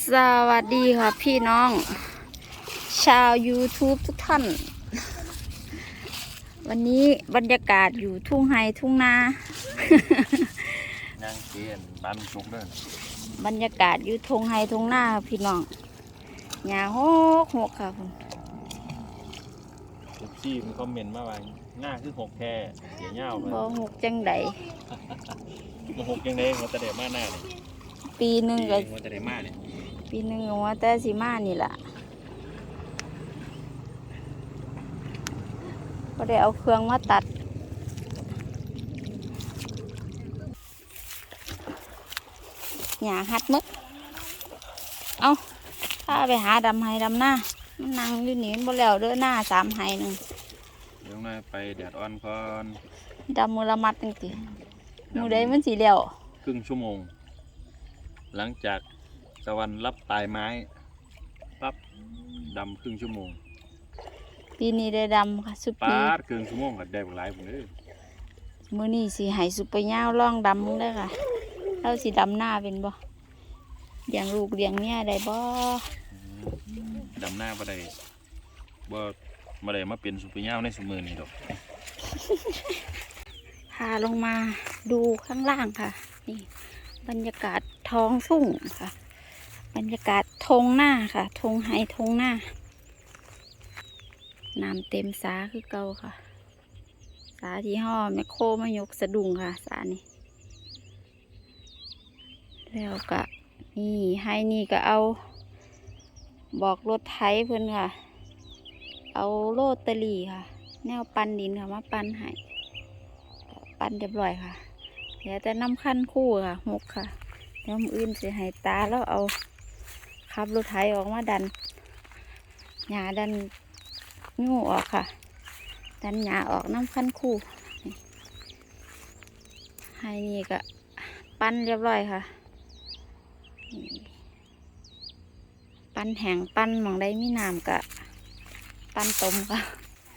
สวัสดีค่ะพี่น้อง ชาว YouTube ทุกท่าน วันนี้บรรยากาศอยู่ทุ่งไฮทุ่งนาย่างเกียนบ้านชุกเด้อบรรยากาศอยู่ทุ่งไฮทุ่งนาค่ะพี่น้องหญ้าหกหกค่ะคุณเอฟซีมันคอมเมนต์มาว่าหน้าคือหกแค่เสียเงาเลยบ่หกจังใดมาหกยังไงหัวตะเดมาหน้าเนี่ย ปีหนึ่งก็หัวตะเดมาเนี่ยปีหนึ่งก็ว่าแต่สิมานี่ล่ะก็ได้เอาเครื่องมาตัดหยาหัดมึกเอาถ้าไปหาดำไห้ดำหน้ามันนั่งอยู่นี่มันบ่แล้วเด้อหน้าสามไห้หนึ่งเดี๋ยวหน่อยไปแดดอ่อนก่อนดำมือละมัดจังติมือใดมันสีแล้วครึ่งชั่วโมง หลังจากตะวันรับปลายไม้ปั๊บดำครึ่งชั่วโมงปีนี้ได้ดำค่ะสุดปาปีดครึ่งชั่วโมงก็ได้หลายผมเลยมือนี้สิให้สุดไปย่าวล่องดำมึงได้อค่ะเราสิดำหน้าเป็นบ่เลี้ยงลูกเลี้ยงเมียได้บ่ดำหน้าบ่ได้บ่บ่ได้มาเป็นสุปเปอร์เงาในสมือนี่ดอกพาลงมาดูข้างล่างค่ะ นี่ บรรยากาศท้องทุ่งค่ะ บรรยากาศทงหน้าค่ะทงไฮทงหน้าน้ำเต็มสาคือเก่าค่ะ สาที่ห่อแมคโครมายกสะดุ้งค่ะ สานี่แล้วก็นี่ให้นี่ก็เอา บอกรถไถเพิ่อนค่ะ เอาโรตเตอรี่ค่ะ แนวปันดินค่ะมาปันให้ปันเรียบร้อยค่ะ เดี๋ยวจะนำขั้นคู่ค่ะหกค่ะแล้วมืออื่นสิให้ตาแล้วเอาขับรถไถออกมาดันหญ้าดันงูออกค่ะ ดันหญ้าออกน้ำขั้นคู่ให้นี่ก็ปั้นเรียบร้อยค่ะ ปั้นแห้งปั้นหมองได้มีน้ำกะ ปั้นต้มค่ะ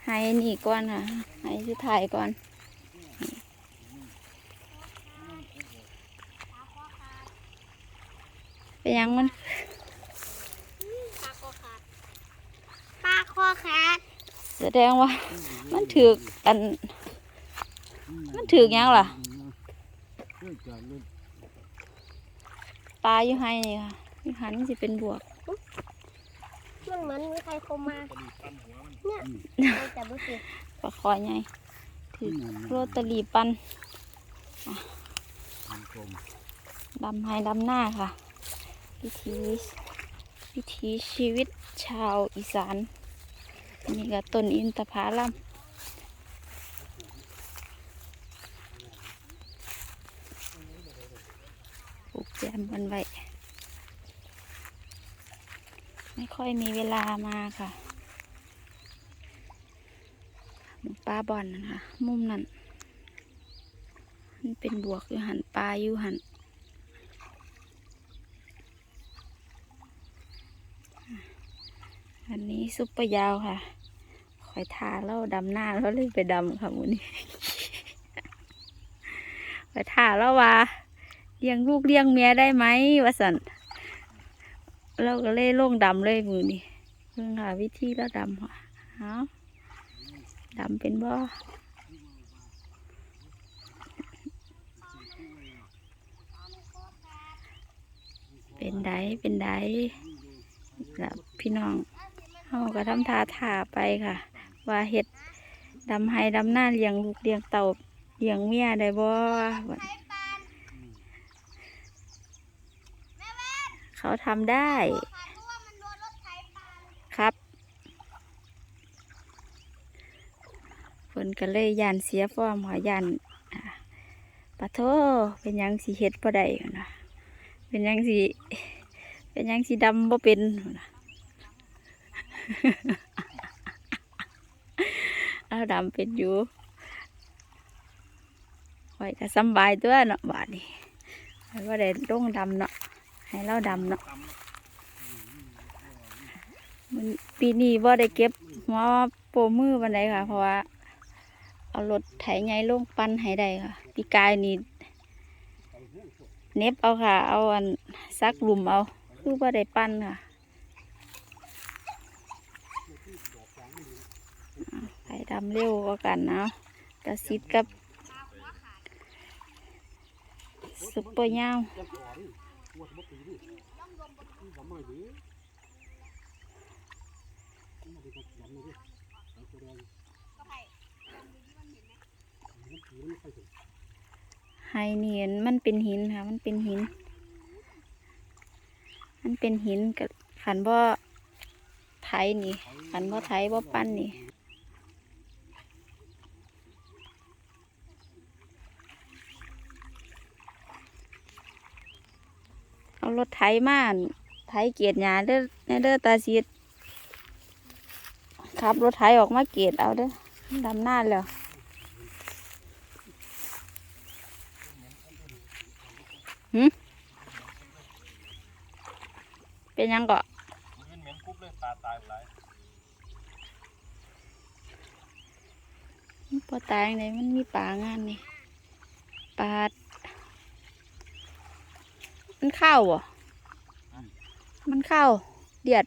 ให้นี่ก่อนค่ะ ให้ชุดถ่ายก่อน เป็นหยังมันปลาคอขาดปลาคอขาดแสดงว่า มันถือกอัน มันถือกหยังล่ะปลาอยู่ให้นี่ค่ะอยู่หันมันสิเป็นบวกมันเหมือนมีใครโคมาเนี่ยเราจับดูสิปลาคอยไงถือโรตารีปันอะดำให้ดำหน้าค่ะ วิถีวิถีชีวิตชาวอีสานนี่ก็ต้นอินทผลัมปลูกแจมกันไว้ ไม่ค่อยมีเวลามาค่ะปลาบอนนะคะ มุมนั้นมันเป็นบวกอยู่หันปลาอยู่หัน อันนี้ซุปเปอร์ยาวค่ะคอยทาแล้วดำหน้าแล้วเลยไปดำค่ะมูนี้คอยทาแล้วว่าเลี้ยงลูกเลี้ยงเมียได้ไหมวะสันเราก็เลยลงดำเลยมือนี้เพิ่งหาวิธีแล้วดำค่ะเอาดำเป็นบ่เป็นไดเป็นไดแล้วพี่น้อง เฮาก็ทำทาถาไปค่ะ ว่าเห็ดดำไห้ดำหน้าเลี้ยงลูกเลี้ยงเต่าเลี้ยงเมียได้บ่เขาทำได้ครับเพิ่นก็เลยยานเสียฟอร์มค่ะยานอ่าปะโทเป็นยังสีเฮ็ดบ่ได้นะเป็นยังสีเป็นยังสีดำบ่เป็นนะ เอาดำเป็นอยู่ไว้ก็สบายตัวเนาะบาดนี้ไว้ว่าได้ลงดำเนาะ ให้เราดำเนาะมันปีนี้ว่าได้เก็บหัวโปรมือวันใดค่ะ เพราะว่า เอารถไถใหญ่ลงปั้นให้ได้ค่ะ ปีกายนี่เน็บเอาค่ะ เอาอันซักหลุมเอา คือบ่าได้ปั้นค่ะไผ่ ดำเร็วกว่ากันนะตาซิดกับซุปเปอร์ยาวไฮเนียนมันเป็นหินค่ะ มันเป็นหิน มันเป็นหินกับขันบ่ไทยนี่ขันบ่ไทยบ่ปั้นนี่ เอารถไถมาไถเกียดหญ้าเด้อแน่เด้อตาซีดขับรถไถออกมาเกียดเอาเด้อดำหน้าแล้วหืมเป็นยังเกาะเห็นเหม็นคุบเลยปลาตายหลายพอตายยังไงมันมีปลางานนี่ปลาด มันเข้าวบ่มันเข้า เดียด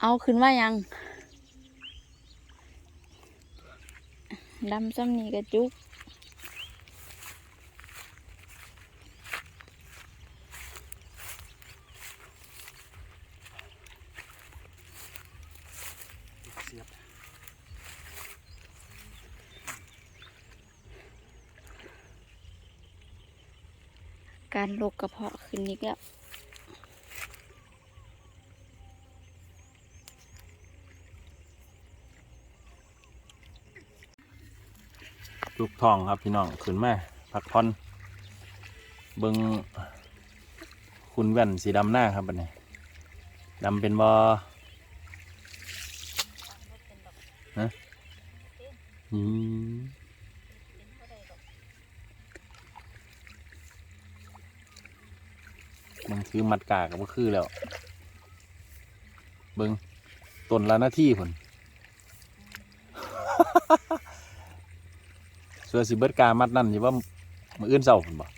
เอาขึ้นว่ายังดำซ้ำนี่กระจุก การโรคกระเพาะขึ้นอีกแล้วลูกทองครับพี่น้องขึ้นมาพักผ่อนเบิงคุณแว่นสีดำหน้าครับบัดนี้ดำเป็นบอฮะอืม มันคือมัดกากับก็คือแล้วเบิงต้นละหน้าที่ผลเสือสิเบิดกามัดนั่นอยู่ว่ามืออื่นเศร้าผมบอก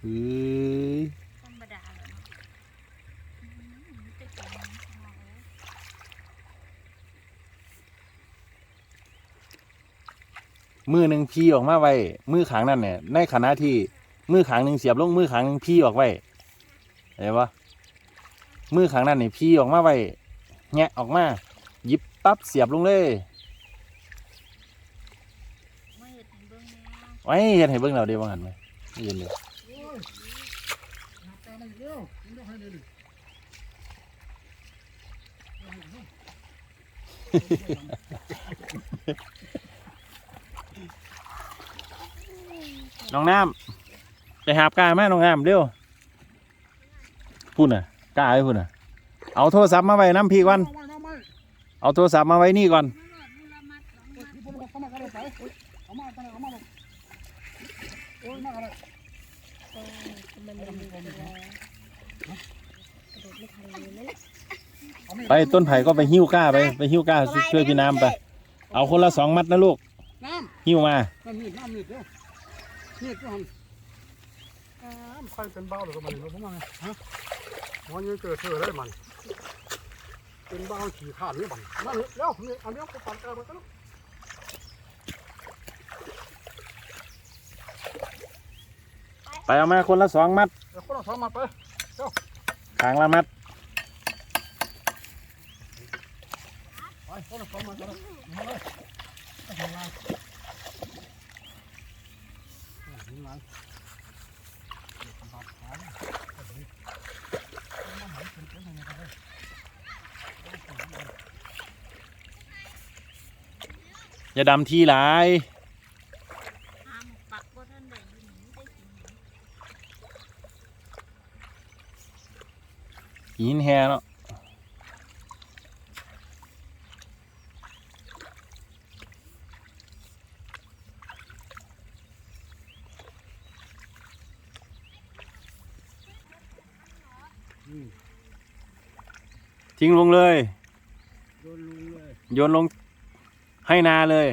เฮ้ยธรรมดาเลยมือหนึ่งพีออกมาไว้ มือขางนั่นเนี่ย ในขณะที่ มือขางหนึ่งเสียบลงมือขางหนึ่งพีออกไว้เห็นปะมือขางนั่นเนี่ยพีออกมาไว้แงะออกมาหยิบปั๊บเสียบลงเลยไม่เห็นเบื้องแนวไว้เห็นให้เบิ่งเราเดียวว่าหันไหมไม่เห็นเลยน้องน้ำ ไปหาบกาไหมน้องน้ำเร็วพูดน่ะกาไอ้พูดน่ะ เอาโทรศัพท์มาไว้น้ำพี่ก่อนเอาโทรศัพท์มาไว้นี่ก่อนไปต้นไผ่ก็ไปหิ้วก้าไปไปหิ้วก้าช่วยพี่น้ำไป เอาคนละสองมัดนะลูกน้หิ้วมาำน้ำมีดน้ำมีดเป็นเบ้าหรือก็มันรู้ผมว่าไงฮะวันนี้เกิดเธอได้มันเป็นเบ้าขี่ขาดนี่บังนั่นเร็วนี่อันนี้ก็ปั่นกลางไปกันไปเอามาคนละสองมัดคนละสองมาไปขางละมัดไปคนละสองมากันมาเลยเอาหัวลยเอาหัวลยเดี๋ยวทำบาปขาเนี่ยเอาดิเอามาหันเป็นเป็นยังไงกันเลย อย่าดำทีหลายห้ามปักบ่ท่านใดอยู่นี่ได้กินหินแฮเนาะอืมทิ้งลงเลยโดนลุงเลย โยนลง ให้นาเลย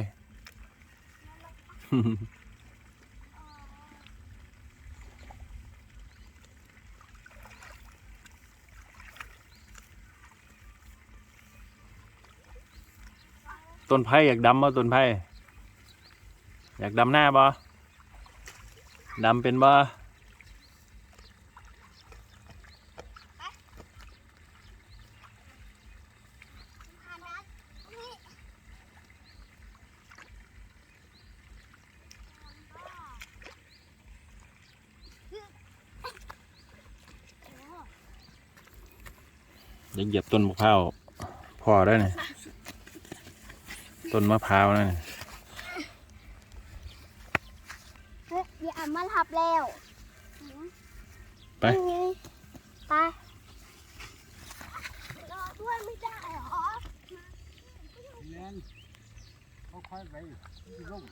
ต้นไผ่อยากดำบ่ต้นไผ่อยากดำหน้าบ่ดำเป็นบ่ อย่าเหยียบต้นมะพร้าวพอได้เนี่ยต้นมะพร้าวนั่นน่ะเฮ้ยอย่าเอามาทับแล้วไปยังไงไปรอด้วยไม่ได้เหรอแนนเขาค่อยไปที่ร่ม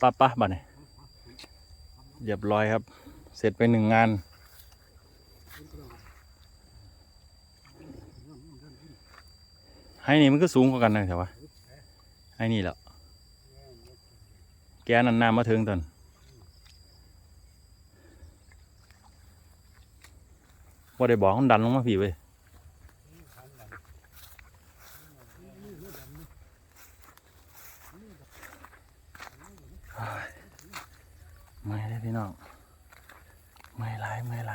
ปะปะบัดเนี่ยเรียบร้อยครับ เสร็จไปหนึ่งงาน ให้นี่มันก็สูงกว่ากันนะแต่ว่าให้นี่แหละแกนันน้ำมาถึงตอนว่าได้บอกมันดันลงมาผีเว้ยไม่ได้พี่น้องไม่ไรไม่ไร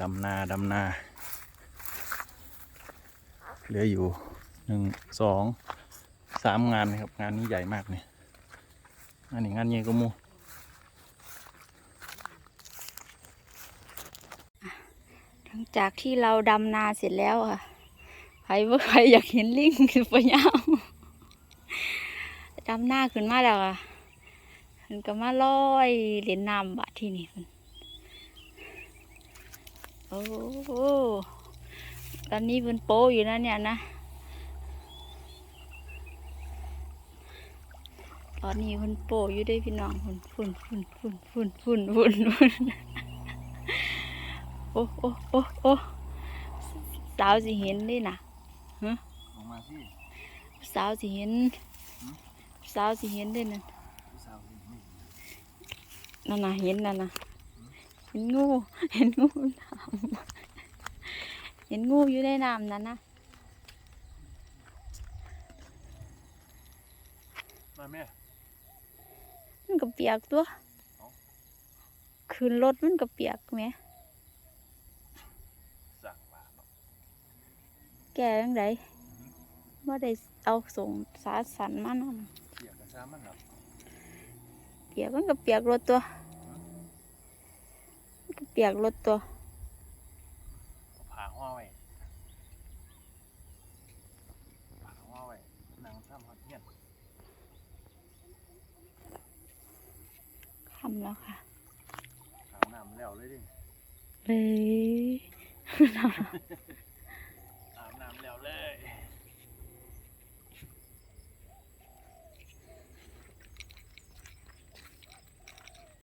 ดำ นา เหลืออยู่หนึ่งสองสามงานนะครับ งานนี้ใหญ่มากเนี่ยงานนี้งานใหญ่ก็มูหลังจากที่เราดำนาเสร็จแล้วค่ะใครว่าใครอยากเห็นลิงคือปะยาวดำหน้าขึ้นมาแล้วอะมันก็มาลอยเหรียญน้ำบะที่นี่เพิ่น โอ้โหตอนนี้เป็นโปอยู่นะเนี่ยนะตอนนี้คุณโปอยู่ได้พี่น้องฝุ่นฝุ่นฝุ่นฝุ่นฝุ่นฝุ่นฝุ่นฝุ่นโอ้โอ้โอ้โอ้สาวสิเห็นได้นะออกมาสิสาวสิเห็นสาวสิเห็นได้นั่นนั่นน่ะเห็นนั่นน่ะ เห็นงู เห็นงูน้ำเห็นงูอยู่ในน้ำนั่นนะมาแม่มันก็เปียกตัวขึ้นรถมันก็เปียกแหมสั่งมาแก่ยังไงว่าได้เอาส่งสาสันมานั่นเกี่ยวกับช้ามันหรอเปียกมันก็ เปียกลดตัวผาห้ว้ผาห้ว้นางซ้ำหอดเงี้ยคำแล้วค่ะขาวน้ำแล้วเลยดิ เลย